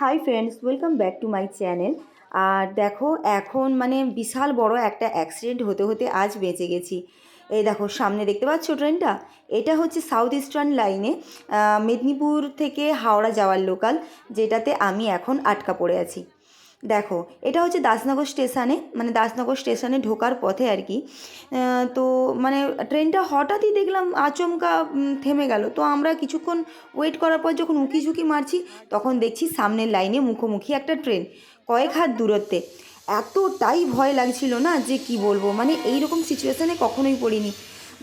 Hi friends, welcome back to my channel. আর দেখো, এখন মানে বিশাল বড় একটা অ্যাক্সিডেন্ট হতে হতে আজ বেঁচে গেছি। এই দেখো, সামনে দেখতে পাচ্ছ ট্রেনটা? এটা হচ্ছে সাউথ ইস্টার্ন লাইনে মেদিনীপুর থেকে হাওড়া যাওয়ার লোকাল, যেটাতে আমি এখন আটকা পড়ে আছি। দেখো, এটা হচ্ছে দাসনগর স্টেশনে মানে দাসনগর স্টেশনে ঢোকার পথে আর কি। তো মানে ট্রেনটা হঠাৎই দেখলাম আচমকা থেমে গেল। তো আমরা কিছুক্ষণ ওয়েট করার পর যখন উঁকি ঝুঁকি মারছি, তখন দেখছি সামনের লাইনে মুখোমুখি একটা ট্রেন, কয়েক হাত দূরত্বে। এতটাই ভয় লাগছিল না যে কি বলব? মানে এই রকম সিচুয়েশানে কখনোই পড়িনি।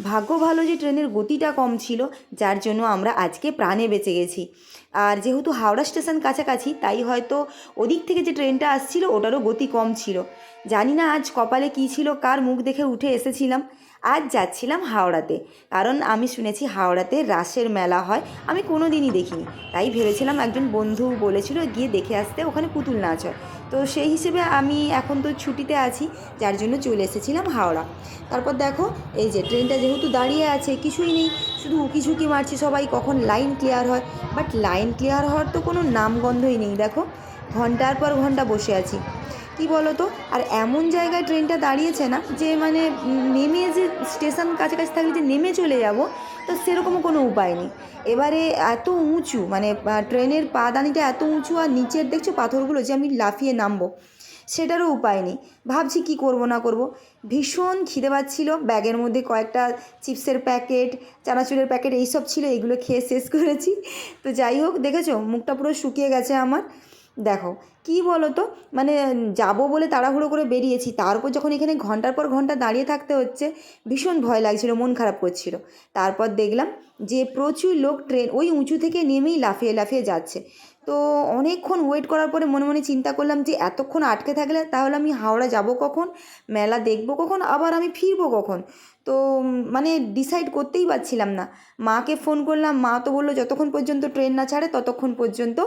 ভাগ্য ভালো যে ট্রেনের গতিটা কম ছিল, যার জন্য আমরা আজকে প্রাণে বেঁচে গেছি। আর যেহেতু হাওড়া স্টেশন কাছাকাছি, তাই হয়তো ওদিক থেকে যে ট্রেনটা আসছিল, ওটারও গতি কম ছিল। জানি না আজ কপালে কী ছিল, কার মুখ দেখে উঠে এসেছিলাম। আজ যাচ্ছিলাম হাওড়াতে। কারণ আমি শুনেছি হাওড়াতে রাসের মেলা হয়। আমি কোনো দিনই দেখিনি। তাই ভেবেছিলাম একজন বন্ধু বলেছিল গিয়ে দেখে আসতে, ওখানে পুতুল নাচ হয়। তো সেই হিসেবে আমি এখন তো ছুটিতে আছি, যার জন্য চলে এসেছিলাম হাওড়া। তারপর দেখো, এই যে ট্রেনটা যেহেতু দাঁড়িয়ে আছে, কিছুই নেই। শুধু উকি ঝুঁকি মারছি সবাই, কখন লাইন ক্লিয়ার হয়। বাট লাইন ক্লিয়ার হওয়ার তো কোনো নামগন্ধই নেই, দেখো। ঘণ্টার পর ঘণ্টা বসে আছি। কি বলো তো আর এমন জায়গায় ট্রেনটা দাঁড়িয়েছে না যে মানে নেমে যে স্টেশন কাছাকাছি থাকলে যে নেমে চলে যাব, তো সেরকমও কোনো উপায় নেই। এবারে এত উঁচু মানে ট্রেনের পাদানিটা এত উঁচু আর নিচের দেখছ পাথরগুলো যে আমি লাফিয়ে নামবো, সেটারও উপায় নেই। ভাবছি কি করব না করব? ভীষণ খিদে পাচ্ছিল, ব্যাগের মধ্যে কয়েকটা চিপসের প্যাকেট, চানাচুরের প্যাকেট, এইসব ছিল, এগুলো খেয়ে শেষ করেছি। তো যাই হোক, দেখেছ, মুখটা পুরো শুকিয়ে গেছে আমার। দেখো কি বলো তো মানে যাব বলে তাড়াহুড়ো করে বেরিয়েছি। তার উপর যখন এখানে ঘণ্টার পর ঘণ্টা দাঁড়িয়ে থাকতে হচ্ছে, ভীষণ ভয় লাগছিল, মন খারাপ করছিল। তারপর দেখলাম যে প্রচুর লোক ট্রেন ওই উঁচু থেকে নেমেই লাফিয়ে লাফিয়ে যাচ্ছে। তো অনেকক্ষণ ওয়েট করার পরে মনে মনে চিন্তা করলাম যে এতক্ষণ আটকে থাকলে তাহলে আমি হাওড়া যাব কখন? মেলা দেখব কখন? আবার আমি ফিরবো কখন? তো মানে ডিসাইড করতেই পারছিলাম না। মাকে ফোন করলাম, মা তো বলল যতক্ষণ পর্যন্ত ট্রেন না ছাড়ে ততক্ষণ পর্যন্ত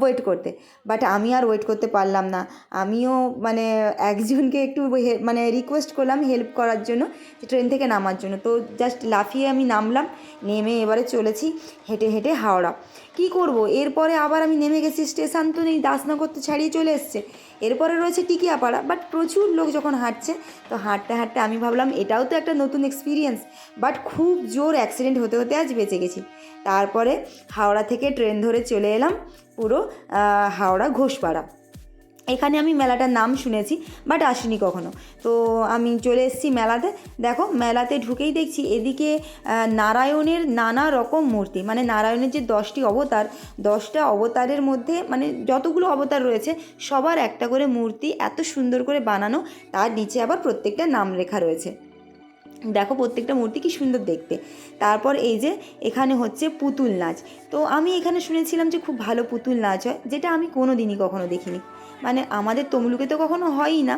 ওয়েট করতে। বাট আমি আর ওয়েট করতে পারলাম না। আমিও মানে একজনকে একটু মানে রিকোয়েস্ট করলাম হেল্প করার জন্য ট্রেন থেকে নামার জন্য। তো জাস্ট লাফিয়ে আমি নামলাম, নেমে এবারে চলেছি হেঁটে হেঁটে হাওড়া। কি করব? এরপরে আবার আমি নেমে গেছি, স্টেশন তো নেই, দাসনগর তো ছাড়িয়ে চলে এসছে। এরপরে রয়েছে টিকিয়াপাড়া বাট প্রচুর লোক যখন হাঁটছে, তো হাঁটতে হাঁটতে আমি ভাবলাম এটাও তো একটা নতুন এক্সপিরিয়েন্স বাট খুব জোর অ্যাক্সিডেন্ট হতে হতে আজ বেঁচে গেছি। তারপরে হাওড়া থেকে ট্রেন ধরে চলে এলাম পুরো হাওড়া ঘোষপাড়া এখানে আমি মেলাটার নাম শুনেছি বাট আসিনি কখনো। তো আমি চলে এসেছি মেলাতে। দেখো, মেলাতে ঢুকেই দেখছি এদিকে নারায়ণের নানা রকম মূর্তি। মানে নারায়ণের যে দশটি অবতার, দশটা অবতারের মধ্যে মানে যতগুলো অবতার রয়েছে, সবার একটা করে মূর্তি এত সুন্দর করে বানানো, তার নিচে আবার প্রত্যেকটা নাম লেখা রয়েছে। দেখো, প্রত্যেকটা মূর্তি কি সুন্দর দেখতে। তারপর এই যে, এখানে হচ্ছে পুতুল নাচ। তো আমি এখানে শুনেছিলাম যে খুব ভালো পুতুল নাচ হয়, যেটা আমি কোনো দিনই কখনো দেখিনি। মানে আমাদের তমলুকে তো কখনো হয়ই না।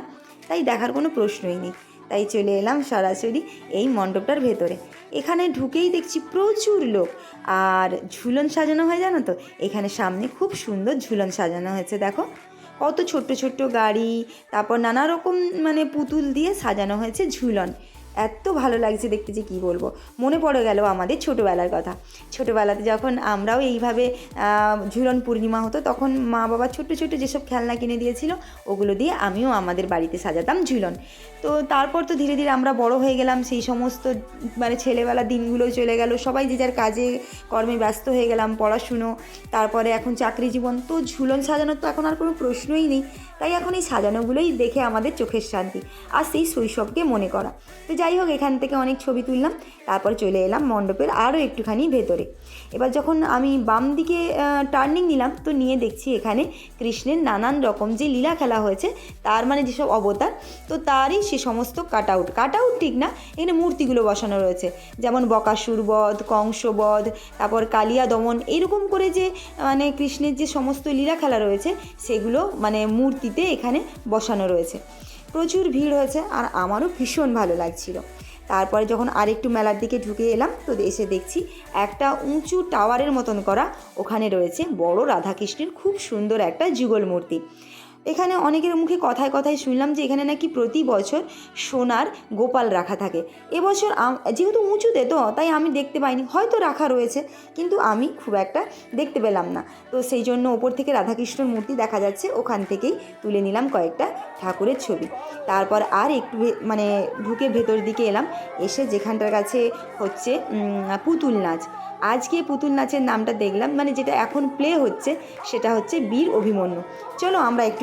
তাই দেখার কোনো প্রশ্নই নেই। তাই চলে এলাম সরাসরি এই মণ্ডপটার ভেতরে। এখানে ঢুকেই দেখছি প্রচুর লোক। আর ঝুলন সাজানো হয় জানো তো? এখানে সামনে খুব সুন্দর ঝুলন সাজানো হয়েছে, দেখো। কত ছোট্ট ছোট্ট গাড়ি, তারপর নানা রকম মানে পুতুল দিয়ে সাজানো হয়েছে ঝুলন। এত ভালো লাগছে দেখতে যে কী বলব। মনে পড়ে গেল আমাদের ছোটোবেলার কথা। ছোটোবেলাতে যখন আমরাও এইভাবে ঝুলন পূর্ণিমা হতো, তখন মা বাবা ছোট্ট ছোট্ট যেসব খেলনা কিনে দিয়েছিল, ওগুলো দিয়ে আমিও আমাদের বাড়িতে সাজাতাম ঝুলন। তো তারপর তো ধীরে ধীরে আমরা বড় হয়ে গেলাম, সেই সমস্ত মানে ছেলেবেলার দিনগুলো চলে গেল। সবাই যে যার কাজে, কর্মে ব্যস্ত হয়ে গেলাম, পড়াশুনো, তারপরে এখন চাকরি জীবন। তো ঝুলন সাজানোর তো এখন আর কোনো প্রশ্নই নেই। তাই এখন এই সাজানোগুলোই দেখে আমাদের চোখের শান্তি। আর সেই শৈশবকে মনে করা। তো যাই হোক, এখান থেকে অনেক ছবি তুললাম, তারপর চলে এলাম মণ্ডপের আরও একটুখানি ভেতরে। এবার যখন আমি বাম দিকে টার্নিং নিলাম, তো নিয়ে দেখছি এখানে কৃষ্ণের নানান রকম যে লীলা খেলা হয়েছে, তার মানে যেসব অবতার, তো তারই সে সমস্ত কাট আউট কাট আউট ঠিক না, এখানে মূর্তিগুলো বসানো রয়েছে। যেমন বকাসুর বধ কংস বধ তারপর কালিয়া দমন, এরকম করে যে মানে কৃষ্ণের যে সমস্ত লীলা খেলা রয়েছে, সেগুলো মানে মূর্তিতে এখানে বসানো রয়েছে। প্রচুর ভিড় হয়েছে আর আমারও ভীষণ ভালো লাগছিল। তারপরে যখন আরেকটু মেলার দিকে ঢুকে এলাম, তো এসে দেখছি একটা উঁচু টাওয়ারের মতন করা ওখানে রয়েছে বড় রাধাকৃষ্ণের খুব সুন্দর একটা যুগল মূর্তি। এখানে অনেকের মুখে কথায় কথায় শুনলাম যে এখানে নাকি প্রতি বছর সোনার গোপাল রাখা থাকে। এবছর যেহেতু উঁচুতে তো, তাই আমি দেখতে পাইনি। হয়তো রাখা রয়েছে, কিন্তু আমি খুব একটা দেখতে পেলাম না। তো সেই জন্য ওপর থেকে রাধাকৃষ্ণর মূর্তি দেখা যাচ্ছে, ওখান থেকেই তুলে নিলাম কয়েকটা ঠাকুরের ছবি। তারপর আর একটু মানে ঢুকে ভেতর দিকে এলাম, এসে যেখানটার কাছে হচ্ছে পুতুল নাচ। আজকে পুতুল নাচের নামটা দেখলাম মানে যেটা এখন প্লে হচ্ছে, সেটা হচ্ছে বীর অভিমন্যু। চলো আমরা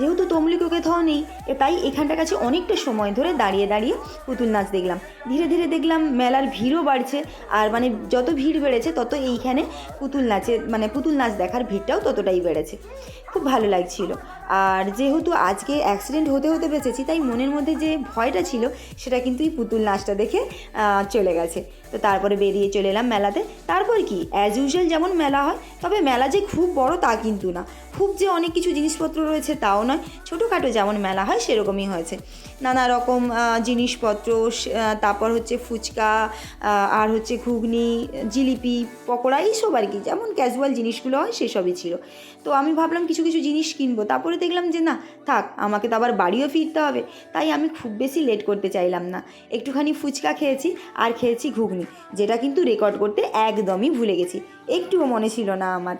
যেহেতু তমলিককে থ নেই তাই এখানটার কাছে অনেকটা সময় ধরে দাঁড়িয়ে দাঁড়িয়ে পুতুল নাচ দেখলাম। ধীরে ধীরে দেখলাম মেলার ভিড়ও বাড়ছে, আর মানে যত ভিড় বেড়েছে, তত এইখানে পুতুল নাচের মানে পুতুল নাচ দেখার ভিড়টাও ততটাই বেড়েছে। খুব ভালো লাগছিল। আর যেহেতু আজকে অ্যাক্সিডেন্ট হতে হতে বেঁচেছি, তাই মনের মধ্যে যে ভয়টা ছিল, সেটা কিন্তু এই পুতুল নাচটা দেখে চলে গেছে। তো তারপরে বেরিয়ে চলে এলাম মেলাতে। তারপর কি? অ্যাজ ইউজুয়াল যেমন মেলা হয়, তবে মেলা যে খুব বড় তা কিন্তু না। খুব যে অনেক কিছু জিনিসপত্র রয়েছে তাও নয়, ছোটোখাটো যেমন মেলা হয়, সেরকমই হয়েছে। নানা রকম জিনিসপত্র তারপর হচ্ছে ফুচকা আর হচ্ছে ঘুগনি, জিলিপি, পকোড়া এইসব আর কি। যেমন ক্যাজুয়াল জিনিসগুলো হয় সেসবই ছিল। তো আমি ভাবলাম কিছু কিছু জিনিস কিনবো। তারপরে দেখলাম যে না, থাক, আমাকে তো আবার বাড়িও ফিরতে হবে। তাই আমি খুব বেশি লেট করতে চাইলাম না। একটুখানি ফুচকা খেয়েছি, আর খেয়েছি ঘুগনি, যেটা কিন্তু রেকর্ড করতে একদমই ভুলে গেছি। একটুও মনে ছিল না আমার।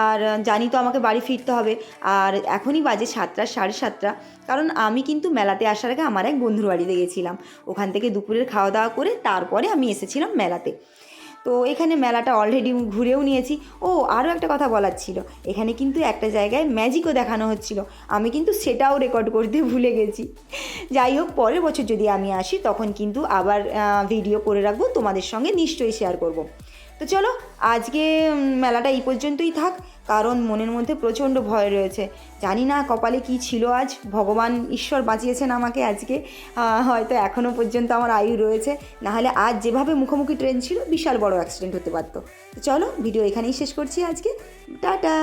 আর জানি তো আমাকে বাড়ি ফিরতে হবে। আর এখনই বাজে সাতটা, সাড়ে সাতটা। কারণ আমি কিন্তু মেলাতে আসার আগে আমার এক বন্ধুর বাড়িতে গেছিলাম। ওখান থেকে দুপুরের খাওয়া দাওয়া করে তারপরে আমি এসেছিলাম মেলাতে। তো এখানে মেলাটা অলরেডি ঘুরেও নিয়েছি। ও, আরও একটা কথা বলার ছিল। এখানে কিন্তু একটা জায়গায় ম্যাজিকও দেখানো হচ্ছিল। আমি কিন্তু সেটাও রেকর্ড করতে ভুলে গেছি। যাই হোক, পরের বছর যদি আমি আসি, তখন কিন্তু আবার ভিডিও করে রাখব। তোমাদের সঙ্গে নিশ্চয়ই শেয়ার করব। তো চলো, আজকে মেলাটা এই পর্যন্তই থাক। কারণ মনের মধ্যে প্রচণ্ড ভয় রয়েছে। জানি না কপালে কি ছিল আজ। ভগবান ঈশ্বর বাঁচিয়েছেন আমাকে আজকে। হয়তো এখনও পর্যন্ত আমার আয়ু রয়েছে। নাহলে আজ যেভাবে মুখোমুখি ট্রেন ছিল, বিশাল বড় অ্যাক্সিডেন্ট হতে পারতো। তো চলো ভিডিও এখানেই শেষ করছি আজকে। টাটা!